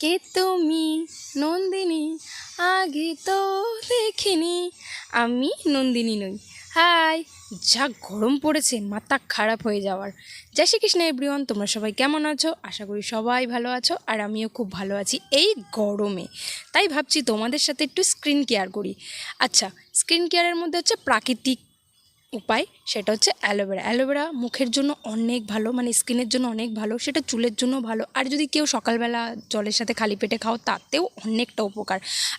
কে তুমি? নন্দিনী, আগে তো দেখিনি। আমি নন্দিনী নই। হাই, যা গরম পড়েছে, মাথা খারাপ হয়ে যাওয়ার। জয় শ্রীকৃষ্ণ এভরিওয়ান তোমরা সবাই কেমন আছো? আশা করি সবাই ভালো আছো, আর আমিও খুব ভালো আছি এই গরমে। তাই ভাবছি তোমাদের সাথে একটু স্ক্রিন কেয়ার করি। আচ্ছা স্ক্রিন কেয়ারের মধ্যে হচ্ছে প্রাকৃতিক উপায় সেটা হচ্ছে অ্যালোভেরা। অ্যালোভেরা মুখের জন্য অনেক ভালো মানে স্কিনের জন্য অনেক ভালো, সেটা চুলের জন্য ভালো। আর যদি কেউ সকালবেলা জলের সাথে খালি পেটে খাও, তাতেও অনেকটা উপকার।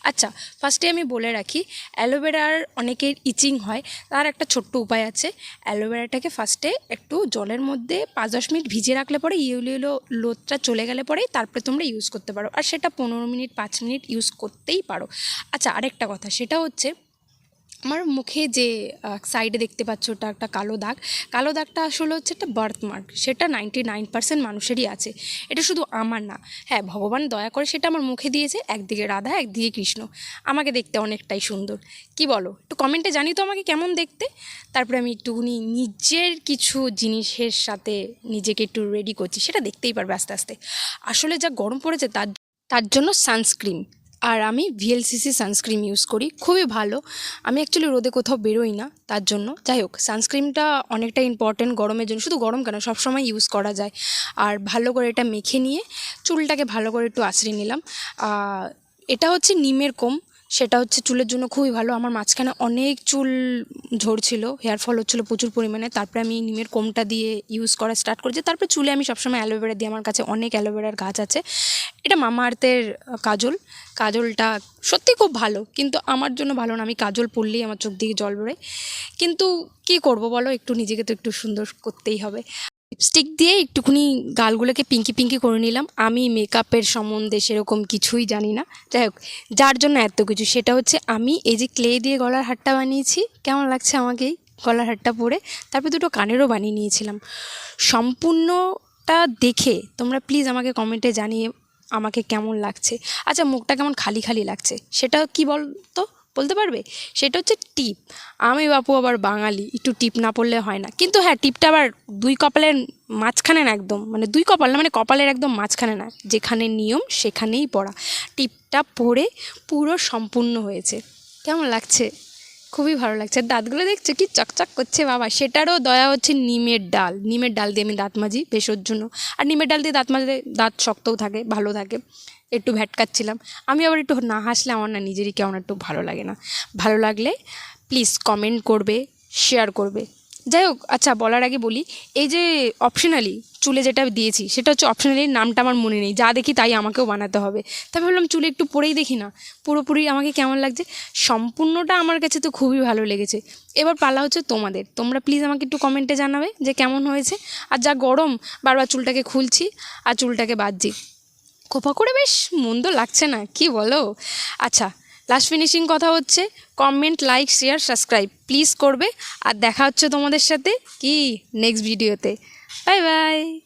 আচ্ছা ফার্স্টে আমি বলে রাখি, অ্যালোভেরার অনেকের ইচিং হয়, তার একটা ছোট্ট উপায় আছে। অ্যালোভেরাটাকে ফার্স্টে একটু জলের মধ্যে পাঁচ দশ মিনিট ভিজিয়ে রাখলে পরে ইউলো ইউলো লোদটা চলে গেলে পরেই তারপরে তোমরা ইউজ করতে পারো। আর সেটা পনেরো মিনিট, পাঁচ মিনিট ইউজ করতেই পারো। আচ্ছা আরেকটা কথা, সেটা হচ্ছে আমার মুখে যে সাইডে দেখতে পাচ্ছ ওটা একটা কালো দাগ। কালো দাগটা আসলে হচ্ছে একটা বার্থ মার্ক সেটা নাইনটি নাইন পার্সেন্ট মানুষেরই আছে। এটা শুধু আমার না। হ্যাঁ ভগবান দয়া করে সেটা আমার মুখে দিয়েছে। একদিকে রাধা, একদিকে কৃষ্ণ। আমাকে দেখতে অনেকটাই সুন্দর। কি বলো? একটু কমেন্টে জানি তো আমাকে কেমন দেখতে। তারপরে আমি একটুখানি নিজের কিছু জিনিসের সাথে নিজেকে একটু রেডি করছি। সেটা দেখতেই পারবে আস্তে আস্তে। আসলে যা গরম পড়েছে তার তার জন্য সানস্ক্রিন আর আমি ভিএলসিসি সানস্ক্রিম ইউজ করি, খুবই ভালো। আমি অ্যাকচুয়ালি রোদে কোথাও বেরোই না, তার জন্য। যাই হোক সানস্ক্রিমটা অনেকটা ইম্পর্টেন্ট গরমের জন্য। শুধু গরম কেন, সবসময় ইউজ করা যায়। আর ভালো করে এটা মেখে নিয়ে, চুলটাকে ভালো করে একটু আঁচড়ে নিলাম। এটা হচ্ছে নিমের কোম। সেটা হচ্ছে চুলের জন্য খুবই ভালো। আমার মাঝখানে অনেক চুল ঝরছিল হেয়ার ফল হচ্ছিল প্রচুর পরিমাণে। তারপরে আমি নিমের কোমটা দিয়ে ইউজ করা স্টার্ট করেছি। তারপরে চুলে আমি সবসময় অ্যালোভেরা দিই। আমার কাছে অনেক অ্যালোভেরার গাছ আছে। এটা মামা আর্থের কাজল। কাজলটা সত্যি খুব ভালো, কিন্তু আমার জন্য ভালো না। আমি কাজল পরলেই আমার চোখ দিয়ে জল বেরোয়। কিন্তু কি করব বলো? একটু নিজেকে তো একটু সুন্দর করতেই হবে। লিপস্টিক দিয়ে একটুখানি গালগুলোকে পিঙ্কি পিঙ্কি করে নিলাম। আমি মেকআপের সম্বন্ধে সেরকম কিছুই জানি না। যাই হোক, যার জন্য এত কিছু, সেটা হচ্ছে আমি এই যে ক্লে দিয়ে গলার হারটা বানিয়েছি, কেমন লাগছে আমাকে গলার হারটা পরে? তারপর দুটো কানেরও বানিয়ে নিয়েছিলাম। সম্পূর্ণটা দেখে তোমরা প্লিজ আমাকে কমেন্টে জানিয়ে আমাকে কেমন লাগছে। আচ্ছা মুখটা কেমন খালি খালি লাগছে? সেটা কি বল তো বলতে পারবে? সেটা হচ্ছে টিপ। আমি বাপু আবার বাঙালি, একটু টিপ না পড়লে হয় না। কিন্তু হ্যাঁ টিপটা আবার দুই কপালের মাঝখানে না একদম মানে দুই কপাল না মানে কপালের একদম মাঝখানে না, যেখানে নিয়ম সেখানেই পড়া। টিপটা পরে পুরো সম্পূর্ণ হয়েছে। কেমন লাগছে? খুবই ভালো লাগছে। দাঁতগুলো দেখছ কি চকচক করছে বাবা। সেটারও দয়া হচ্ছে নিমের ডাল। নিমের ডাল দিয়ে আমি দাঁত মাজি ভেষজ জন্য। আর নিমের ডাল দিয়ে দাঁত মাজলে দাঁত শক্তও থাকে, ভালো থাকে। একটু ভ্যাটকাচ্ছিলাম। আমি আবার একটু না হাসলে আমার না নিজেরই কেমন একটু ভালো লাগে না। ভালো লাগলে প্লিজ কমেন্ট করবে শেয়ার করবে। যাই হোক আচ্ছা বলার আগে বলি, এই যে অপশনালি চুলে যেটা দিয়েছি, সেটা হচ্ছে অপশনালি নামটা আমার মনে নেই, যা দেখি তাই আমাকেও বানাতে হবে। তাই ভাবলাম চুলে একটু পরেই দেখি না, পুরোপুরি আমাকে কেমন লাগছে? সম্পূর্ণটা আমার কাছে তো খুবই ভালো লেগেছে। এবার পালা হচ্ছে তোমাদের, তোমরা প্লিজ আমাকে একটু কমেন্টে জানাবে যে কেমন হয়েছে। আর যা গরম, বারবার চুলটাকে খুলছি আর চুলটাকে বাঁধছি। খোপা করে বেশ মন্দ লাগছে না, কি বলো? আচ্ছা লাস্ট ফিনিশিং কথা হচ্ছে comment like share subscribe please করবে, আর দেখা হচ্ছে তোমাদের সাথে কি? নেক্সট ভিডিওতে বাই বাই